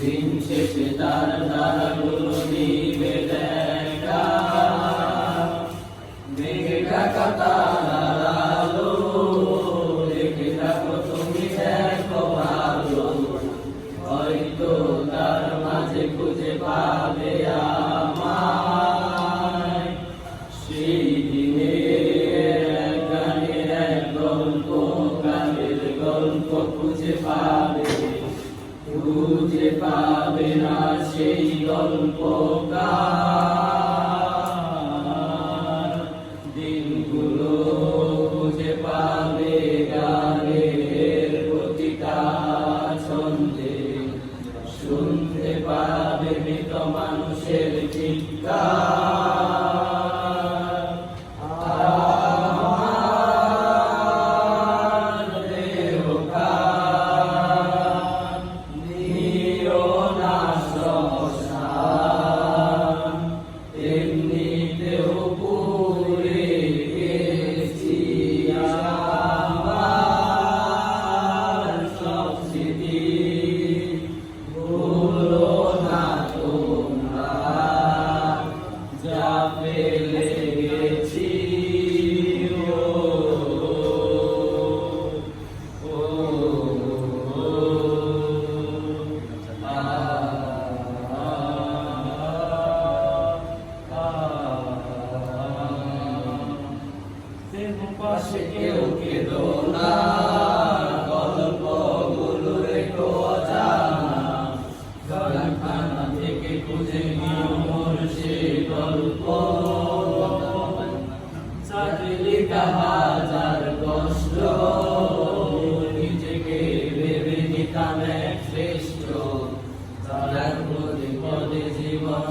Din se se dar dar gulu ni bete খুঁজে পাবে খুঁজে পাবে না সেই গল্প পাশে কেউ কেঁদো খুঁজে নিও মোর গল্প। হাজার কষ্ট। নিজেকে ভেবে নিতাম এক শ্রেষ্ঠ। তার পদে জীবন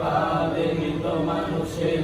পাবে মৃত মানুষের